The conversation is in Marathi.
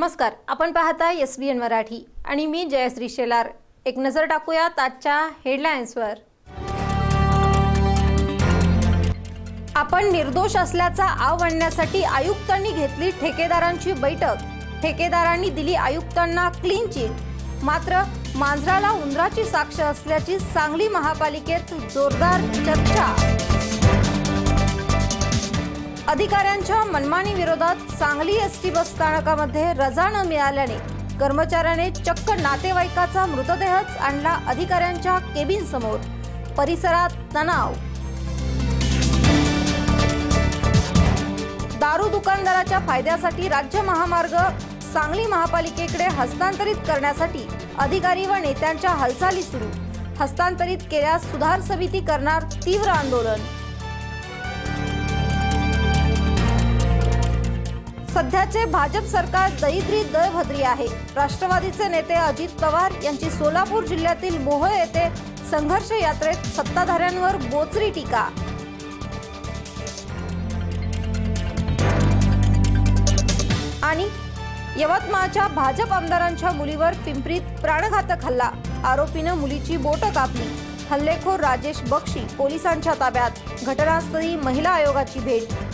नमस्कार आपण पाहता एस बी एन मराठी आणि मी जयश्री शेलार. एक नजर टाकूयात आजच्या हेडलाईन्सवर. आपण निर्दोष असल्याचा आव आणण्यासाठी आयुक्तांनी घेतली ठेकेदारांची बैठक. ठेकेदारांनी दिली आयुक्तांना क्लीन चिट मात्र मांजराला उंदराची साक्ष असल्याची सांगली महापालिकेत जोरदार चर्चा. अधिकाऱ्यांच्या मनमानी विरोधात सांगली एस टी बस स्थानकामध्ये रजा न मिळाल्याने कर्मचाऱ्याने चक्क नातेवाईकाचा मृतदेहच आणला अधिकाऱ्यांच्या केबिन समोर परिसरात तणाव. दारू दुकानदाराच्या फायद्यासाठी राज्य महामार्ग सांगली महापालिकेकडे हस्तांतरित करण्यासाठी अधिकारी व नेत्यांच्या हालचाली सुरू. हस्तांतरित केल्यास सुधार समिती करणार तीव्र आंदोलन. सध्याचे भाजप सरकार दरिद्री दळभद्री आहे. राष्ट्रवादीचे नेते अजित पवार यांची सोलापूर जिल्ह्यातील मोहोळ येथे संघर्ष यात्रेत सत्ताधाऱ्यांवर बोचरी टीका. आणि यवतमाळच्या भाजप आमदारांच्या मुलीवर पिंपरीत प्राणघातक हल्ला. आरोपीनं मुलीची बोट कापली. हल्लेखोर राजेश बक्षी पोलिसांच्या ताब्यात. घटनास्थळी महिला आयोगाची भेट.